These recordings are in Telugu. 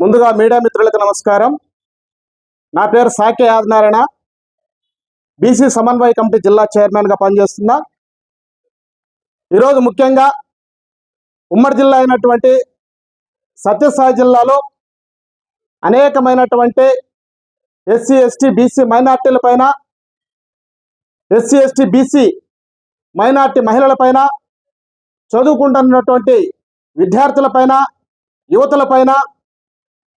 ముందుగా మీడియా మిత్రులకు నమస్కారం. నా పేరు సాకే ఆదినారాయణ బీసీ సమన్వయ కమిటీ జిల్లా చైర్మన్గా పనిచేస్తున్నా. ఈరోజు ముఖ్యంగా ఉమ్మడి జిల్లా అయినటువంటి సత్యసాయి జిల్లాలో అనేకమైనటువంటి ఎస్సీ ఎస్టీ బీసీ మైనార్టీల పైన ఎస్సీ ఎస్టీ బీసీ మైనార్టీ మహిళలపైన చదువుకుంటున్నటువంటి విద్యార్థులపైన యువతులపైన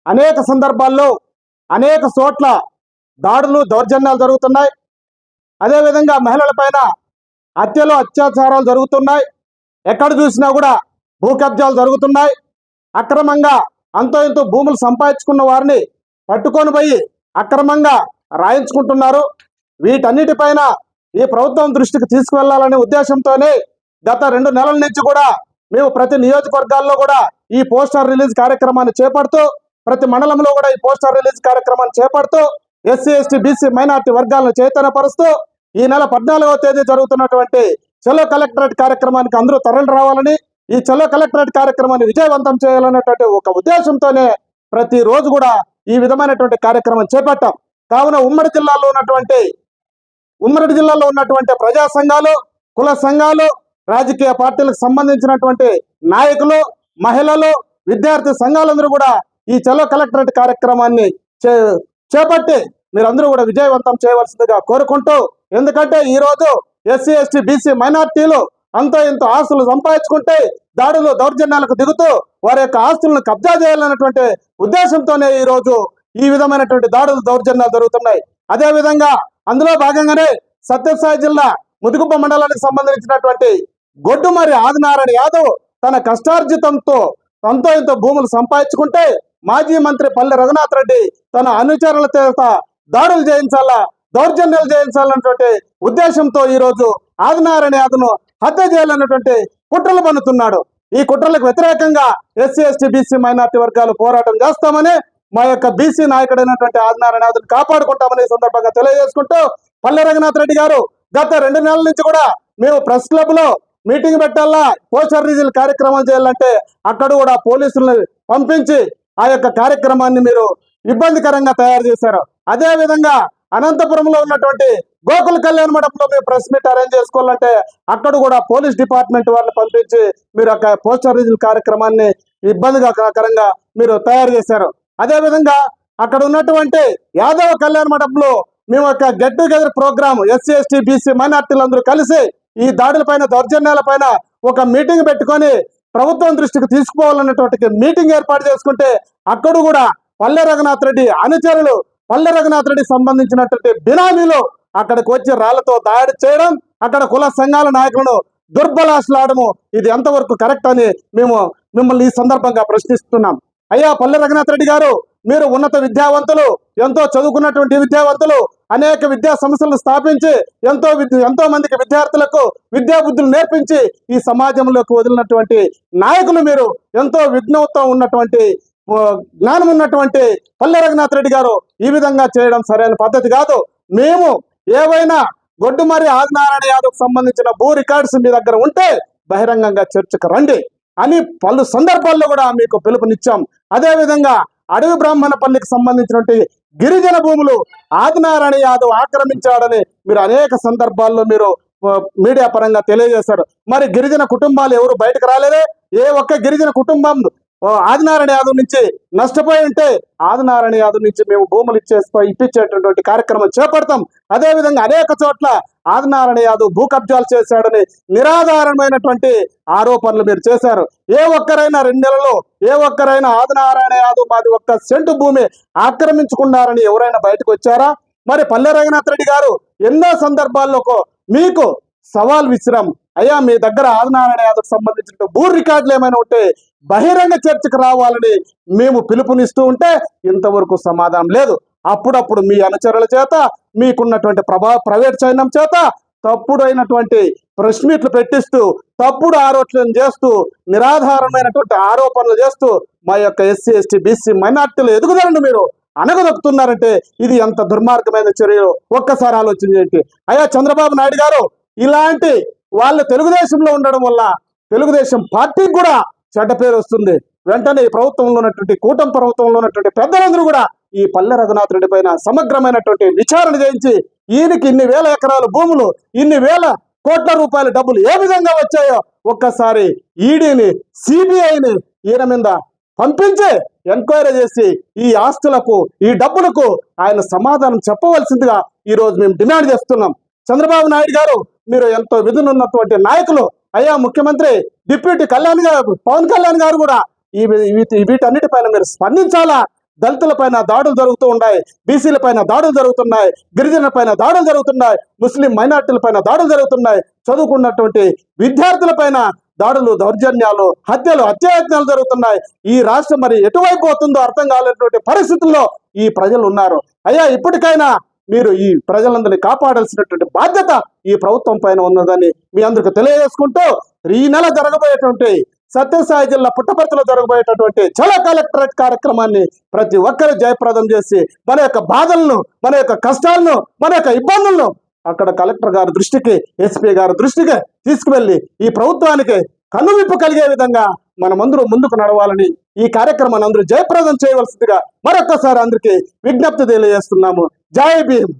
అనేక సందర్భాల్లో అనేక చోట్ల దాడులు దౌర్జన్యాలు జరుగుతున్నాయి. అదేవిధంగా మహిళలపైన హత్యలు అత్యాచారాలు జరుగుతున్నాయి. ఎక్కడ చూసినా కూడా భూ కబ్జాలు జరుగుతున్నాయి. అక్రమంగా అంతో ఇంతో భూములు సంపాదించుకున్న వారిని పట్టుకొని పోయి అక్రమంగా రాయించుకుంటున్నారు. వీటన్నిటిపైన ఈ ప్రభుత్వం దృష్టికి తీసుకువెళ్ళాలనే ఉద్దేశంతోనే గత రెండు నెలల నుంచి కూడా మేము ప్రతి నియోజకవర్గాల్లో కూడా ఈ పోస్టర్ రిలీజ్ కార్యక్రమాన్ని చేపడుతూ ప్రతి మండలంలో కూడా ఈ పోస్టర్ రిలీజ్ కార్యక్రమాన్ని చేపడుతూ ఎస్సీ ఎస్టీ బీసీ మైనార్టీ వర్గాలను చైతన్యపరుస్తూ ఈ నెల పద్నాలుగవ తేదీ జరుగుతున్నటువంటి చలో కలెక్టరేట్ కార్యక్రమానికి అందరూ తరలి రావాలని ఈ చలో కలెక్టరేట్ కార్యక్రమాన్ని విజయవంతం చేయాలనేటువంటి ఒక ఉద్దేశంతోనే ప్రతి రోజు కూడా ఈ విధమైనటువంటి కార్యక్రమం చేపట్టాం. కావున ఉమ్మడి జిల్లాలో ఉన్నటువంటి ఉమ్మడి జిల్లాలో ఉన్నటువంటి ప్రజా సంఘాలు కుల సంఘాలు రాజకీయ పార్టీలకు సంబంధించినటువంటి నాయకులు మహిళలు విద్యార్థి సంఘాలందరూ కూడా ఈ చలో కలెక్టరేట్ కార్యక్రమాన్ని చే చేపట్టి మీరందరూ కూడా విజయవంతం చేయవలసిందిగా కోరుకుంటూ ఎందుకంటే ఈ రోజు ఎస్సీ ఎస్టీ బీసీ మైనార్టీలు అంతో ఇంత ఆస్తులు సంపాదించుకుంటే దాడులు దౌర్జన్యాలకు దిగుతూ వారి యొక్క ఆస్తులను కబ్జా చేయాలన్నటువంటి ఉద్దేశంతోనే ఈ రోజు ఈ విధమైనటువంటి దాడులు దౌర్జన్యాలు జరుగుతున్నాయి. అదే విధంగా అందులో భాగంగానే సత్యసాయి జిల్లా ముదుగుప్ప మండలానికి సంబంధించినటువంటి గొడ్డుమరి ఆదినారాయణ యాదవ్ తన కష్టార్జితంతో తనతో ఇంత భూములు సంపాదించుకుంటే మాజీ మంత్రి పల్లె రఘునాథ్ రెడ్డి తన అనుచరుల చేత దాడులు చేయించాలా దౌర్జన్యాలు చేయించాలన్నటువంటి ఉద్దేశంతో ఈ రోజు ఆదినారాయణ యాదవ్ను హత్య చేయాలన్నటువంటి కుట్రలు పన్నుతున్నాడు. ఈ కుట్రలకు వ్యతిరేకంగా ఎస్సీ ఎస్టీ బీసీ మైనార్టీ వర్గాలు పోరాటం చేస్తామని మా యొక్క బీసీ నాయకుడైనటువంటి ఆదినారాయణ యాదవ్ని కాపాడుకుంటామని సందర్భంగా తెలియజేసుకుంటూ పల్లె రఘునాథ్ రెడ్డి గారు గత రెండు నెలల నుంచి కూడా మేము ప్రెస్ క్లబ్లో మీటింగ్ పెట్టాలా? పోస్టర్ రిలీజ్ కార్యక్రమం చేయాలంటే అక్కడ కూడా పోలీసులను పంపించి ఆ యొక్క కార్యక్రమాన్ని మీరు ఇబ్బందికరంగా తయారు చేశారు. అదే విధంగా అనంతపురంలో ఉన్నటువంటి గోకుల కళ్యాణ మండపంలో మీరు ప్రెస్ మీట్ అరేంజ్ చేసుకోవాలంటే అక్కడ కూడా పోలీస్ డిపార్ట్మెంట్ వాళ్ళని పంపించి మీరు ఒక పోస్టర్ రిలీజ్ కార్యక్రమాన్ని ఇబ్బందికరంగా మీరు తయారు చేశారు. అదే విధంగా అక్కడ ఉన్నటువంటి యాదవ కళ్యాణ మండపంలో మేము ఒక get together program SC ST BC మైనార్టీలందరూ కలిసి ఈ దాడులపైన దౌర్జన్యాలపైన ఒక మీటింగ్ పెట్టుకొని ప్రభుత్వం దృష్టికి తీసుకుపోవాలన్నటువంటి మీటింగ్ ఏర్పాటు చేసుకుంటే అక్కడ కూడా పల్లె రఘునాథ్ రెడ్డి అనుచరులు పల్లె రఘునాథ్ రెడ్డి సంబంధించినటువంటి బినామీలు అక్కడికి వచ్చి రాళ్ళతో దాడి చేయడం అక్కడ కుల సంఘాల నాయకులను దుర్బలాసలాడము ఇది ఎంతవరకు కరెక్ట్ అని మేము మిమ్మల్ని ఈ సందర్భంగా ప్రశ్నిస్తున్నాం. అయ్యా పల్లె రఘునాథ్ రెడ్డి గారు మీరు ఉన్నత విద్యావంతులు ఎంతో చదువుకున్నటువంటి విద్యావంతులు అనేక విద్యా సంస్థలను స్థాపించి ఎంతో ఎంతో మందికి విద్యార్థులకు విద్యా బుద్ధులు నేర్పించి ఈ సమాజంలోకి వదిలినటువంటి నాయకులు మీరు. ఎంతో విఘ్నత ఉన్నటువంటి జ్ఞానం ఉన్నటువంటి పల్లె రఘునాథ్ రెడ్డి గారు ఈ విధంగా చేయడం సరైన పద్ధతి కాదు. మేము ఏవైనా గొడ్డుమరి ఆదినారాయణ యాదవ్ సంబంధించిన భూ రికార్డ్స్ మీ దగ్గర ఉంటే బహిరంగంగా చర్చకు రండి అని పలు సందర్భాల్లో కూడా మీకు పిలుపునిచ్చాం. అదే విధంగా అడవి బ్రాహ్మణపల్లికి సంబంధించినటువంటి గిరిజన భూములు ఆదినారాయణ యాదవ్ ఆక్రమించాడని మీరు అనేక సందర్భాల్లో మీరు మీడియా పరంగా తెలియజేశారు. మరి గిరిజన కుటుంబాలు ఎవరు బయటకు రాలేదే? ఏ ఒక్క గిరిజన కుటుంబం ఆదినారాయణ యాదవ్ నుంచి నష్టపోయి ఉంటే ఆదినారాయణ యాదవ్ నుంచి మేము భూములు ఇచ్చేస్తా ఇప్పించేటటువంటి కార్యక్రమం చేపడతాం. అదే విధంగా అనేక చోట్ల ఆదినారాయణ యాదవ్ భూ కబ్జాలు చేశాడని నిరాధారమైనటువంటి ఆరోపణలు మీరు చేశారు. ఏ ఒక్కరైనా రెండు నెలల్లో ఏ ఒక్కరైనా ఆదినారాయణ యాదవ్ మాది ఒక్క సెంటు భూమి ఆక్రమించుకున్నారని ఎవరైనా బయటకు వచ్చారా? మరి పల్లె రఘునాథ్ రెడ్డి గారు ఎన్నో సందర్భాల్లో మీకు సవాల్ విసిరాం. అయ్యా మీ దగ్గర ఆదినారాయణ యాదవ్ సంబంధించిన భూ రికార్డులు ఏమైనా ఉంటే బహిరంగ చర్చకు రావాలని మేము పిలుపునిస్తూ ఉంటే ఇంతవరకు సమాధానం లేదు. అప్పుడప్పుడు మీ అనుచరుల చేత మీకున్నటువంటి ప్రభా ప్రైవేట్ చైనం చేత తప్పుడైనటువంటి ప్రెస్ మీట్లు పెట్టిస్తూ తప్పుడు ఆరోపణలు చేస్తూ నిరాధారమైనటువంటి ఆరోపణలు చేస్తూ మా యొక్క ఎస్సీ ఎస్టీ బీసీ మైనార్టీలు ఎదుగుదరండి మీరు అనగదొక్కుతున్నారంటే ఇది ఎంత దుర్మార్గమైన చర్యలు ఒక్కసారి ఆలోచన చేయండి. అయ్యా చంద్రబాబు నాయుడు గారు ఇలాంటి వాళ్ళు తెలుగుదేశంలో ఉండడం వల్ల తెలుగుదేశం పార్టీకి కూడా చెడ్డ పేరు వస్తుంది. వెంటనే ఈ ప్రభుత్వంలో ఉన్నటువంటి కూటమి ప్రభుత్వంలో ఉన్నటువంటి పెద్దలందరూ కూడా ఈ పల్లె రఘునాథ్ రెడ్డి పైన సమగ్రమైనటువంటి విచారణ చేయించి ఈయనకి ఇన్ని వేల ఎకరాల భూములు ఇన్ని వేల కోట్ల రూపాయల డబ్బులు ఏ విధంగా వచ్చాయో ఒక్కసారి ఈడీని సిబిఐని ఈయన మీద పంపించి ఎంక్వైరీ చేసి ఈ ఆస్తులకు ఈ డబ్బులకు ఆయన సమాధానం చెప్పవలసిందిగా ఈరోజు మేము డిమాండ్ చేస్తున్నాం. చంద్రబాబు నాయుడు గారు మీరు ఎంతో విధులున్నటువంటి నాయకులు అయ్యా ముఖ్యమంత్రి డిప్యూటీ కళ్యాణ్ గారు పవన్ కళ్యాణ్ గారు కూడా ఈ వీటన్నిటిపైన మీరు స్పందించాలా? దళితుల పైన దాడులు జరుగుతూ ఉన్నాయి బీసీల పైన దాడులు జరుగుతున్నాయి గిరిజనుల పైన దాడులు జరుగుతున్నాయి ముస్లిం మైనార్టీల పైన దాడులు జరుగుతున్నాయి. చదువుకున్నటువంటి విద్యార్థుల పైన దాడులు దౌర్జన్యాలు హత్యలు అత్యయత్నాలు జరుగుతున్నాయి. ఈ రాష్ట్రం మరి ఎటువైపు పోతుందో అర్థం కాలేటువంటి పరిస్థితుల్లో ఈ ప్రజలు ఉన్నారు. అయ్యా ఇప్పటికైనా మీరు ఈ ప్రజలందరినీ కాపాడాల్సినటువంటి బాధ్యత ఈ ప్రభుత్వం పైన ఉన్నదని మీ అందరికి తెలియజేసుకుంటూ ఈ నెల జరగబోయేటువంటి సత్యసాయి జిల్లా పుట్టపర్తిలో జరగబోయేటటువంటి జల కలెక్టరేట్ కార్యక్రమాన్ని ప్రతి ఒక్కరు జయప్రదం చేసి మన యొక్క బాధలను మన యొక్క కష్టాలను మన యొక్క ఇబ్బందులను అక్కడ కలెక్టర్ గారి దృష్టికి ఎస్పీ గారి దృష్టికి తీసుకువెళ్ళి ఈ ప్రభుత్వానికి కనువిప్పు కలిగే విధంగా మనమందరూ ముందుకు నడవాలని ఈ కార్యక్రమాన్ని అందరూ జయప్రదం చేయవలసిందిగా మరొక్కసారి అందరికీ విజ్ఞప్తి తెలియజేస్తున్నాము. జై భీమ్